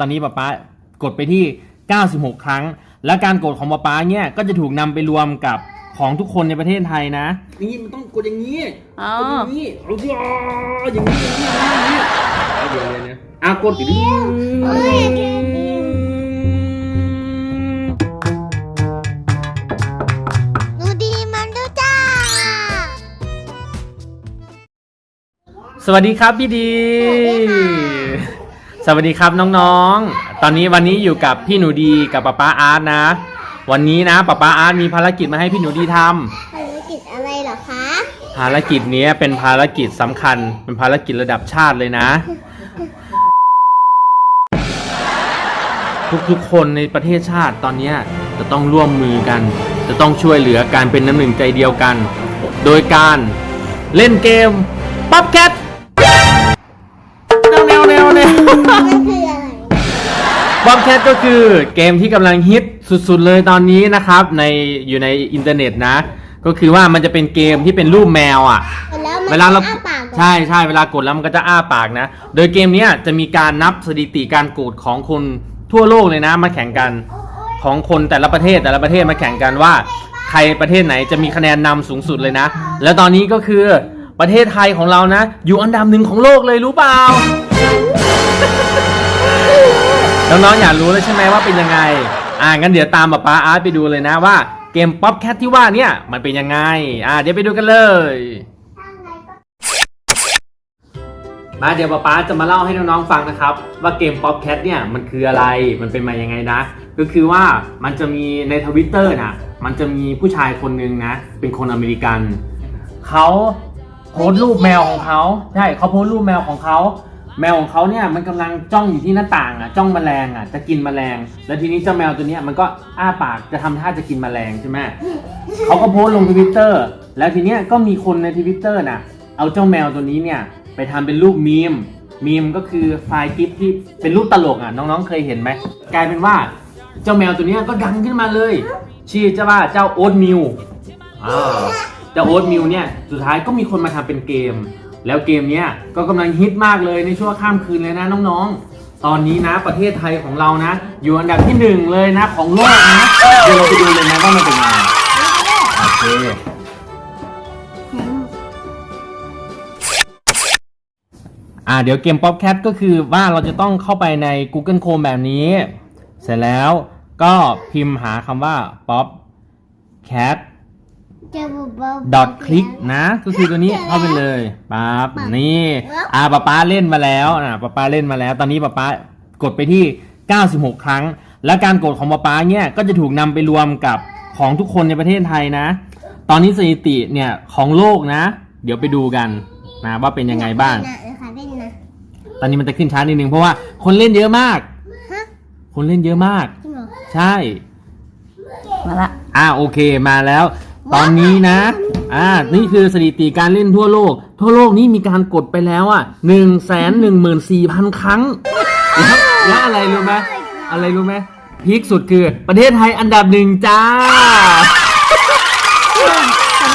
ตอนนี้ป๊าป๊ากดไปที่ 96 ครั้ง และการกดของป๊าป๊าเนี่ยก็จะถูกนำไปรวมกับของทุกคนในประเทศไทยนะ นี่มันต้องกดอย่างนี้อ๋อ กดอย่างนี้เอาดิอ๋ออย่างนี้อย่างนี้อย่างนี้เอาเดี๋ยวเดี๋ยวเดี๋ยวอะกดดิหนูดีมันดูจ้า สวัสดีครับพี่ดี สวัสดีค รับน้องๆ ตอนนี้วันนี้อยู่กับพี่หนูดีกับป๊าป๊าอาร์ตนะ วันนี้นะป๊าป๊าอาร์ตมีภารกิจมาให้พี่หนูดีทำภารกิจอะไรเหรอคะ ภารกิจนี้เป็นภารกิจสำคัญ เป็นภารกิจระดับชาติเลยนะ ทุกๆคนในประเทศชาติตอนเนี้ยจะต้องร่วมมือกัน จะต้องช่วยเหลือการเป็นน้ำหนึ่งใจเดียวกัน โดยการเล่นเกมป๊อปแคท ป๊อปแคทก็คือเกมที่กำลังฮิตสุดๆเลยตอนนี้นะครับ ในอยู่ในอินเทอร์เน็ตนะ ก็คือว่ามันจะเป็นเกมที่เป็นรูปแมวอะ แล้วมันเวลาเราอ้ปากเหรอใช่ใช่เวลากดแล้วมันก็จะอ้าปากนะ โดยเกมเนี้ยจะมีการนับสถิติการกดของคนทั่วโลกเลยนะ มาแข่งกันของคนแต่ละประเทศแต่ละประเทศมาแข่งกันว่า ใครประเทศไหนจะมีคะแนนนำสูงสุดเลยนะ แล้วตอนนี้ก็คือประเทศไทยของเรานะ อยู่อันดับหนึ่งของโลกเลยรู้เปล่า น้องๆอยากรู้แล้วใช่ไหมว่าเป็นยังไง อ่างั้นเดี๋ยวตามป๊าป๊าอาร์ตไปดูเลยนะว่าเกมป๊อปแคทที่ว่าเนี่ยมันเป็นยังไง อ่าเดี๋ยวไปดูกันเลย มาเดี๋ยวป๊าป๊าจะมาเล่าให้น้องๆฟังนะครับ ว่าเกม Pop Cat เนี่ยมันคืออะไรมันเป็นมายังไงนะ ก็คือว่ามันจะมีในทวิตเตอร์นะมันจะมีผู้ชายคนนึงนะ เป็นคนอเมริกัน เขาโพสต์รูปแมวของเขาใช่เขาโพสต์รูปแมวของเขา แมวของเขาเนี่ยมันกำลังจ้องอยู่ที่หน้าต่างอะจ้องแมลงอะจะกินแมลง แล้วทีนี้เจ้าแมวตัวเนี้ยมันก็อ้าปากจะทำท่าจะกินแมลงใช่ไหมเขาก็โพสต์ลงทวิตเตอร์แล้วทีเนี้ยก็มีคนในทวิตเตอร์น่ะเอาเจ้าแมวตัวนี้เนี่ยไปทำเป็นรูปมีมมีมก็คือไฟล์คลิปที่เป็นรูปตลกอะน้องๆเคยเห็นไหมกลายเป็นว่าเจ้าแมวตัวนี้ก็ดังขึ้นมาเลยชื่อเจ้าว่าเจ้าโอ๊ตมิวอ่าเจ้าโอ๊ตมิวเนี่ยสุดท้ายก็มีคนมาทำเป็นเกม แล้วเกมเนี้ยก็กำลังฮิตมากเลยในช่วงข้ามคืนเลยนะน้องๆ ตอนนี้นะประเทศไทยของเรานะ อยู่อันดับที่หนึ่งเลยนะของโลกนะเดี๋ยวเราไปดูเลยนะว่ามันเป็นยังไงโอเคอ่าเดี๋ยวเกม PopCat ก็คือว่าเราจะต้องเข้าไปใน Google Chrome แบบนี้ เสร็จแล้วก็พิมพ์หาคำว่า PopCat เจะบุบเบิ้ล dot click นะ ก็คือตัวนี้เข้าไปเลยปั๊บนี่อ่าป๊าป๊าเล่นมาแล้วอ่าป๊าป๊าเล่นมาแล้ว ตอนนี้ป๊าป๊ากดไปที่ 96 ครั้ง และการกดของป๊าป๊าเนี่ยก็จะถูกนำไปรวมกับของทุกคนในประเทศไทยนะ ตอนนี้สถิติเนี่ยของโลกนะ เดี๋ยวไปดูกันนะว่าเป็นยังไงบ้างนะเออค่ะเล่นนะตอนนี้มันจะขึ้นช้านิดนึงเพราะว่าคนเล่นเยอะมากฮะคนเล่นเยอะมากจริงเหรอใช่ มาละ อ่าโอเคมาแล้ว ตอนนี้นะ อ่า นี่คือสถิติการเล่นทั่วโลก ทั่วโลกนี่มีการกดไปแล้วอะหนึ่งแสนหนึ่งหมื่นสี่พันครั้ง แล้วแล้วอะไรรู้ไหมอะไรรู้ไหมพีคสุดคือประเทศไทยอันดับหนึ่งจ้า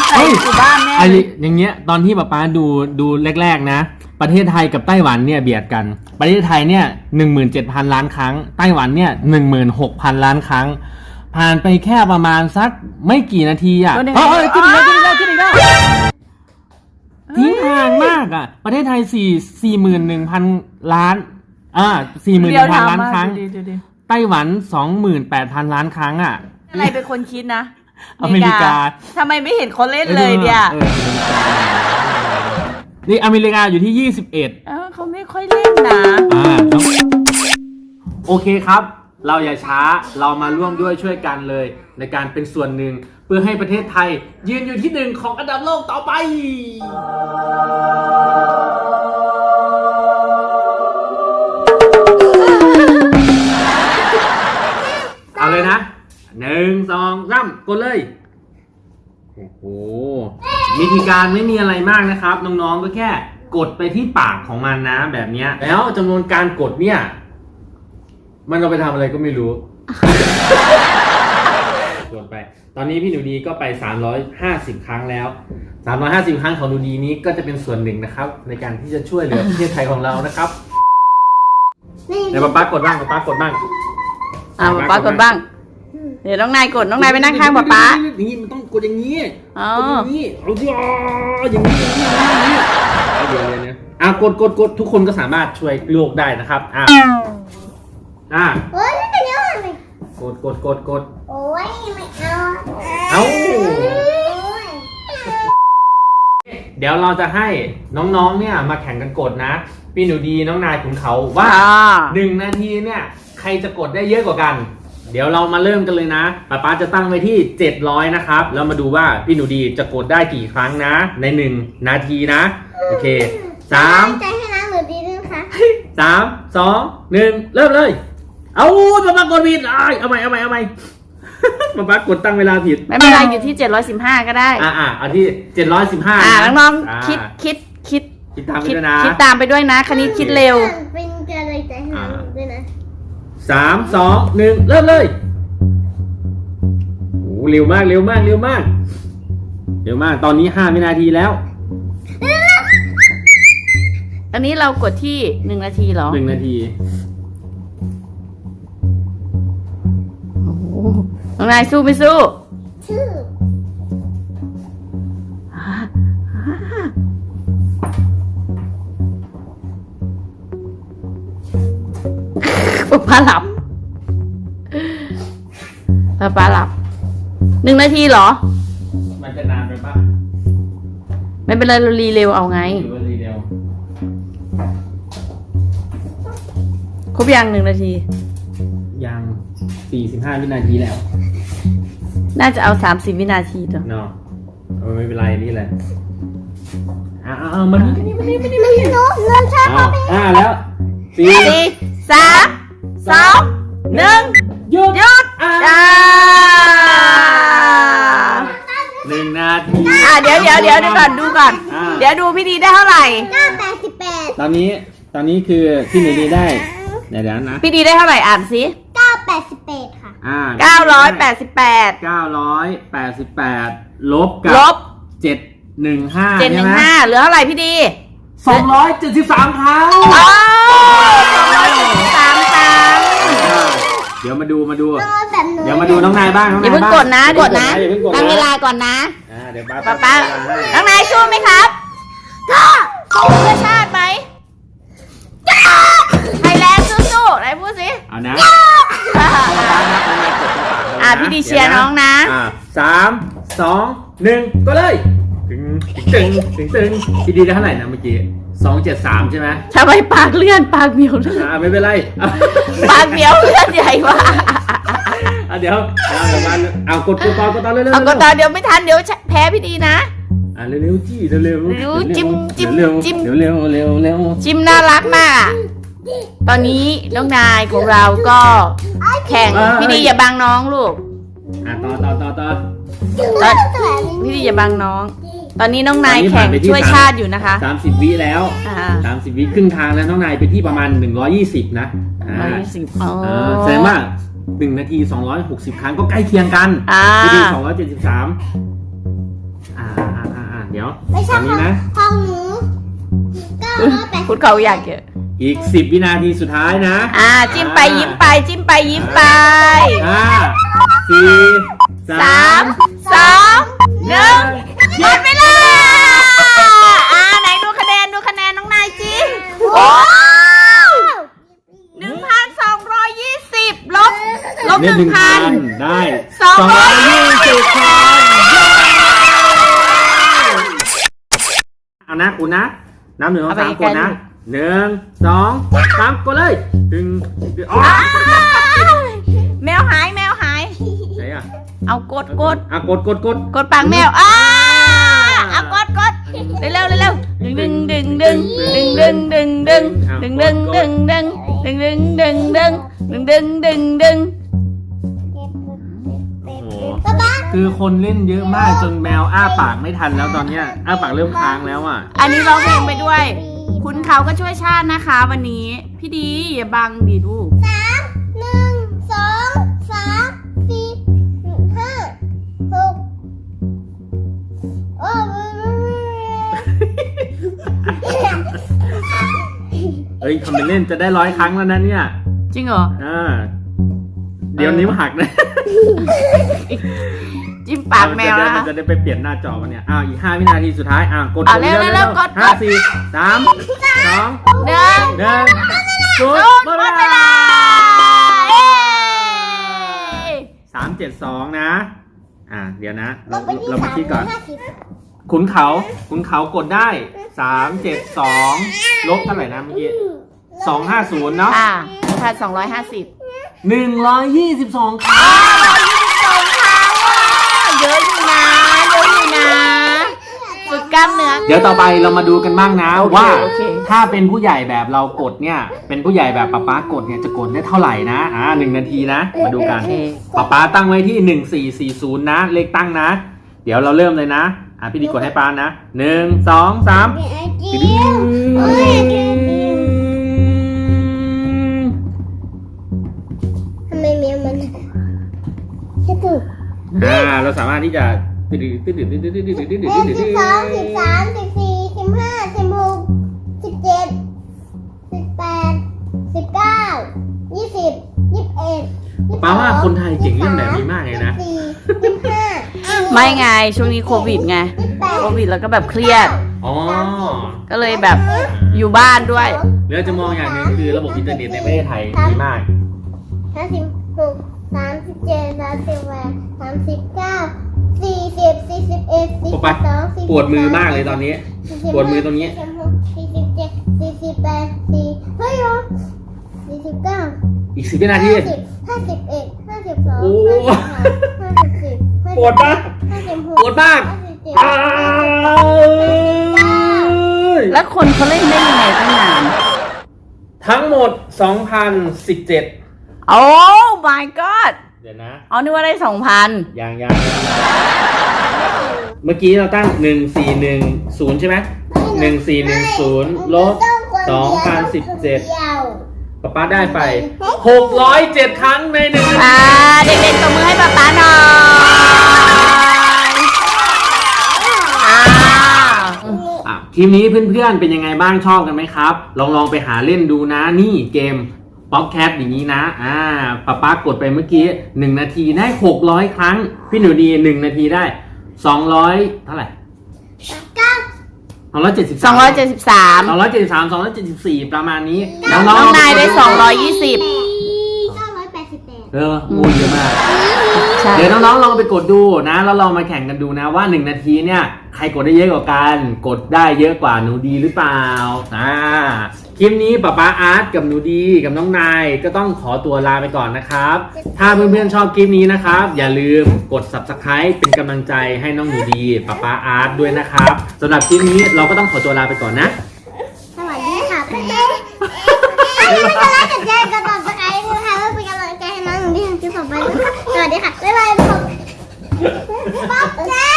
ใครอยู่บ้านแน่ไอ้เลยอย่างเงี้ยตอนที่ป๊าป๊าดูดูแรก ๆ นะ ประเทศไทยกับไต้หวันเนี่ยเบียดกัน ประเทศไทยเนี่ยหนึ่งหมื่นเจ็ดพันล้านครั้ง ไต้หวันเนี่ยหนึ่งหมื่นหกพันล้านครั้ง ผ่านไปแค่ประมาณสักไม่กี่นาทีอะโดนยังไง เฮ้ยขึ้นอีกแล้วขึ้นอีกแล้วขึ้นอีกแล้วทิ้งห่างมากอะ ประเทศไทยสี่สี่หมื่นหนึ่งพันล้าน อ่าสี่หมื่นหเดียวนึ่งพันทำล้านมากครั้ง ดูดิดูดิไต้หวันสองหมื่นแปดพันล้านครั้งอะ อะไรเป็นคนคิดนะอเมริกา ทำไมไม่เห็นเขาเล่นเลยเนี่ยออนี่อเมริกาอยู่ที่ยี่สิบเอ็ด เออเขาไม่ค่อยเล่นนะ อ่าแล้วโอเคครับ เราอย่าช้าเรามาร่วมด้วยช่วยกันเลย ในการเป็นส่วนหนึ่ง เพื่อให้ประเทศไทย ยืนอยู่ที่หนึ่งของอันดับโลกต่อไป เอาเลยนะหนึ่งสองสามกดเลย โอ้โหวิธีการไม่มีอะไรมากนะครับ น้องๆก็แค่ กดไปที่ปากของมันนะแบบนี้แล้วจำนวนการกดเนี่ย มันเอาไปทำอะไรก็ไม่รู้กดไป ตอนนี้พี่หนูดีก็ไป 350 ครั้งแล้ว 350 ครั้งของหนูดีนี้ก็จะเป็นส่วนหนึ่งนะครับ ในการที่จะช่วยเหลือประเทศไทยของเรานะครับนี่เดี๋ยวป๊าป๊ากดบ้างป๊าป๊ากดบ้างอ่าป๊าป๊ากดบ้าง เดี๋ยวน้องนายกดน้องนายไปนั่งข้างป๊าป๊านี่มันต้องกดอย่างนี้อ๋อกดอย่างนี้เอาดิอ๋ออย่างนี้อย่างนี้อย่างนี้เอาเดี๋ยวเดี๋ยวเดี๋ยวอะกดกดกดทุกคนก็สามารถช่วยโลกได้นะครับอะ อะเฮ้ยนี่เป็นยังไงกดกดกดกดโอ้ยไม่เอาเอ้าโอ้ยเดี๋ยวเราจะให้น้องๆ เนี่ยมาแข่งกันกดนะ พี่หนูดีน้องนายขุนเขาว่าอ่าหนึ่งนาทีเนี่ย ใครจะกดได้เยอะกว่ากัน เดี๋ยวเรามาเริ่มกันเลยนะป๊าป๊าจะตั้งไว้ที่ 700 นะครับ แล้วมาดูว่าพี่หนูดีจะกดได้กี่ครั้งนะ ใน1นาทีนะ โอเคสามใจให้น้ำหนูดีด้วยค่ะสามสองหนึ่งเริ่มเลย เอาป๊าป๊ากดผิดอ้ายเอาใหม่เอาใหม่เอาใหม่ป๊าป๊ากดตั้งเวลาผิด ไม่เป็นไรอยู่ที่ 715 ก็ได้ อ่าอ่าเอาที่715อ่านะน้องาๆคิดคิดคิดคิดตามไปคิดด้วยนะคิดตามไปด้วยนะคณิตคิดเร็ว เป็นกำลังใจให้น้ำด้วยนะสามสองหนึ่งเริ่มเลยโอ้เร็วมากเร็วมากเร็วมาก เร็วมากตอนนี้ห้าวินาทีแล้วอันนี้เรากดที่ 1 นาทีเหรอ หนึ่งนาที น้องนายสู้ไม่สู้ชื่อป๊าป๊าหลับป๊าป๊าหลับหนึ่งนาทีเหรอ มันจะนานไปปะไม่เป็นไรเรารีเร็วเอาไง หรือว่ารีเร็ว ครบยังหนึ่งนาที ยังสี่สิบห้าวินาทีแล้วน่าจะเอาสามสิบวินาทีเถอะเนาะเอาไม่เป็นไรนี่แหละอ่าเอามานี่ไม่ไม่ไม่หนูหนูชอบอ่าอ่าแล้วสี่สี่สามสองหนึ่งหยุดหยุดอ่าอ่าหนึ่งนาทีอ่าเดี๋ยวเดี๋ยวเดี๋ยวดูก่อนดูก่อน อ่าเดี๋ยวดูพี่ดีได้เท่าไหร่เก้าแปดสิบแปดตอนนี้ตอนนี้คือพี่หนูดีได้เดี๋ยวเดี๋ยวนะ พี่ดีได้เท่าไหร่อ่านสิเก้าแป ดสิบแปดค่ะอ่าเก้าร้อยแปดสิบแปดเก้าร้อยแปดสิบแปดลบกับลบเจ็ดหนึ่งห้าเจ็ดหนึ่งห้าเหลือเท่าไหร่พี่ดีสองร้อยเจ็ดสิบสามครั้งอ๋อสองร้อยเจ็ดสิบสามครั้งอ่าเดี๋ยวมาดูมาดู นอนแบบหนูเดี๋ยวมาดูน้องนายบ้างน้องอย่านาเพิ่ยงบ้างกดนะกดนะอย่าเพิ่งกดตั้งเวลานะก่อนนะอ่าเดี๋ยวป้าป้าป้าตั้งเวลให้น้องนายสู้ไหมครับ ก็สู้เพื่อช ดีเชียร์น้องนะอ่าสามสองหนึ่งก็เลยตึงตึงตึงตึงพี่ดีได้เท่าไหร่นะเมื่อกี้สองเจ็ดสามใช่ไหมทำไมปากเลื่อนปากเหมียวเลื่อนอ่าไม่เป็นไรอะปากเหมียวเลื่อนใหญ่ว่ะอะเดี๋ยวเอาเดี๋ยวมาเอากดกดตอนกดตอนเร็วๆเอากดตอนเดี๋ยวไม่ทันเดี๋ยวแพ้พี่ดีนะ อะเร็วๆจี้เร็วๆเร็วๆจิ้มจิ้มเร็วจิ้มๆเร็วๆเร็วๆเร็วๆจิมน่ารักมากอะตอนนี้น้องนายของเราก็แข่งพี่ดีอย่าบังน้องลูก อะต่อต่อต่อต่อ ตอนพี่ดีอย่าบังน้อง ตอนนี้น้องนายแข่งช่วยชาติอยู่นะคะ สามสิบวิแล้วอ่าสามสิบวิครึ่งทางแล้วน้องนายไปที่ประมาณหนึ่งร้อยี่สิบนะอ่าร้อยยี่สิบอ๋อเออแสดงว่าหนึ่งนาทีสองร้อยหกสิบครั้งก็ใกล้เคียงกันอ่าพี่ดีสองร้อยเจ็ดสิบสามอ่าอ่าอ่าอ่าเดี๋ยวไม่ตใช่อนขนี้องนะ ของหนูเก้าร้อยแปดพูดเขาอยากเยอะอีกสิบวินาทีสุดท้ายนะ อ่า จิ้มไปยิ้มไป จิ้มไปยิ้มไป ห้า สี่สาสามมสองหนึ่งหมดเวลาอ่าไหนดูคะแนนดูคะแนนน้องนายจิโอ้หนึ่งพันสองร้อยยี่สิบลบลบหเนี่ยนึ่หนึ่งงพัพันนได้สองร้อยยี่สิบพัน เอานะคุณนะน้ำหนึ่งสองสามกดนะหนึ่งสองสามกดเลยดึงดึงอ๋อแม เอากดกดอะกดกดกดกดปากแมวอ้าเอากดกดเร็วเร็วเร็วดึงดึงดึงดึงดึงดึงดึงดึงดึงดึงดึงดึงดึงดึงดึงดึงดึงดึงดึงโอ้โหป๊าป๊าคือคนเล่นเยอะมากจนแมวอ้าปากไม่ทันแล้วตอนเนี้ยอ้าปากเริ่มค้างแล้วอะ อันนี้ร้องเพลงไปด้วย คุณเขาก็ช่วยชาตินะคะ วันนี้ พี่ดีอย่าบังดีดูก เฮ้ยทำำเป็นเล่นจะได้ร้อยครั้งแล้วนะเนี่ยจริงเหรอ อ่าเดี๋ยวนิ้วหักนะจิ้มปากแมวนะนะคะจะได้ไปเปลี่ยนหน้าจอมันเนี่ยอ้าวอีกห้าวินาทีสุดท้ายอ่ากดเอาเร็วเร็วเร็วกดห้ากสี่สามสองหนึ่งหนึ่งศูนศูย์นย์หมดหมเวดเวลาลาเย้สามเจ็ดสองนะ อ่าเดี๋ยวนะ เราเราไปที่เรามาสามคิดก่อนห้าสิบ ขุนเขาขุนเขากดได้สามเจ็ดสองลบเท่าไหร่นะเมื่อกี้สองห้าศูนย์เนาะอ่าหนึ่งพันสองร้อยห้าสิบหนึ่งร้อยยี่สิบสองครั้งสองครั้งว่ะเยอะอยู่นะเยอะอยู่นะฝึกกล้ามเนื้อ เดี๋ยวต่อไปเรามาดูกันบ้างนะโอเคว่าโอเคถ้าเป็นผู้ใหญ่แบบเรากดเนี่ย เป็นผู้ใหญ่แบบป๊าป๊ากดเนี่ยจะกดได้เท่าไหร่นะอ่าหนึ่งนาทีนะ มาดูกันโอเคป๊าป๊าตั้งไว้ที่หนึ่งสี่สี่ศูนย์นะ เลขตั้งนะ เดี๋ยวเราเริ่มเลยนะ อ่าพี่ดีกดให้ป๊านะหนึ่งสองสามไอเดียโอ้ยทำไมเมียมันแค่ถูกอ่าเราสามารถที่จะตืดตืดตืดตืดตืดตืดตืดตืดเอ็ตืดดสิบสองสิบสามสิบสี่สิบห้าสิบหกสิบเจ็ดสิบแปดสิบเก้ายี่สิบยี่สิบเอ็ดป้าว่าคนไทยเก่งเรื่องแบบนี้มากเลยนะสี่ยี่สิบห้า ไม่ไงช่วงนี้โควิดไงยี่สิบแปดโควิดแล้วก็แบบเครียด อ๋อก็เลยแบบอยู่บ้านด้วยหรือจะมองอย่างหนึ่งคือระบบอินเทอร์เน็ตในประเทศไทยดีมาก ห้าสิบหกสามสิบเจ็ดสามสิบแปดสามสิบเก้าสี่สิบสี่สิบเอ็ดสี่สิบปะสองสี่สิบปวดมือมากเลยตอนนี้สี่สิบปวดมือตรงนี้สี่สิบหกสี่สิบเจ็ดสี่สิบแปดสี่เฮ้ยเหรอสี่สิบเก้าอีกสิบวินาที ห้าสิบห้าสิบเอ็ดห้าสิบสองโอ้ ห้าสิบสามห้าสิบสี่ห้าสิบปวดมากห้าสิบหกปวดมากห้าสิบเจ็ดอ้าวแล้วคนเขาเล่นได้ยังไงตั้งนานทั้งหมด 2,017 โอ้ my god เดี๋ยวนะ อ๋อนึกว่าได้สองพันยังยังเมื่อกี้เราตั้ง 1410 ใช่ไหม1410ลบ2017ป๊าป๊าได้ไป 607 ครั้งในหนึ่งนาทีอ่า เด็กๆตบมือให้ป๊าป๊าหน่อย ทีมนี้เพื่อนๆเป็นยังไงบ้างชอบกันไหมครับ ลองลองไปหาเล่นดูนะนี่เกมป๊อปแคทอย่างนี้นะ อ่าป๊าป๊ากดไปเมื่อกี้ 1 นาทีได้ 600 ครั้ง พี่หนูดี 1 นาทีได้ 200 เท่าไหร่เก้า273สองร้อยเจ็ดสิบสาม273 274ประมาณนี้น้น้อองงนายได้ๆสองร้อยยี่สิบเก้าร้อยแปดสิบแปดเออมูลเยอะมาก ใช่ เดี๋ยวน้องๆลองไปกดดูนะแล้วลองมาแข่งกันดูนะว่า1นาทีเนี่ย ใครกดได้เยอะกว่ากัน กดได้เยอะกว่าหนูดีหรือเปล่าอ่าคลิปนี้ป๊าป๊าอาร์ตกับหนูดีกับน้องนายก็ต้องขอตัวลาไปก่อนนะครับ ถ้าเพื่อนๆชอบคลิปนี้นะครับ อย่าลืมกด subscribe เป็นกำลังใจให้น้องหนูดีป๊าป๊าอาร์ตด้วยนะครับสำหรับคลิปนี้เราก็ต้องขอตัวลาไปก่อนนะ สวัสดีค่ะไปแล้วไม่เป็น วัสดีค่ะ บ๊ายบายผมป๊อปแจ๊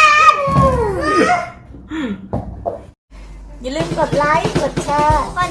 อย่าลืมกดไลค์ กดแชร์ กด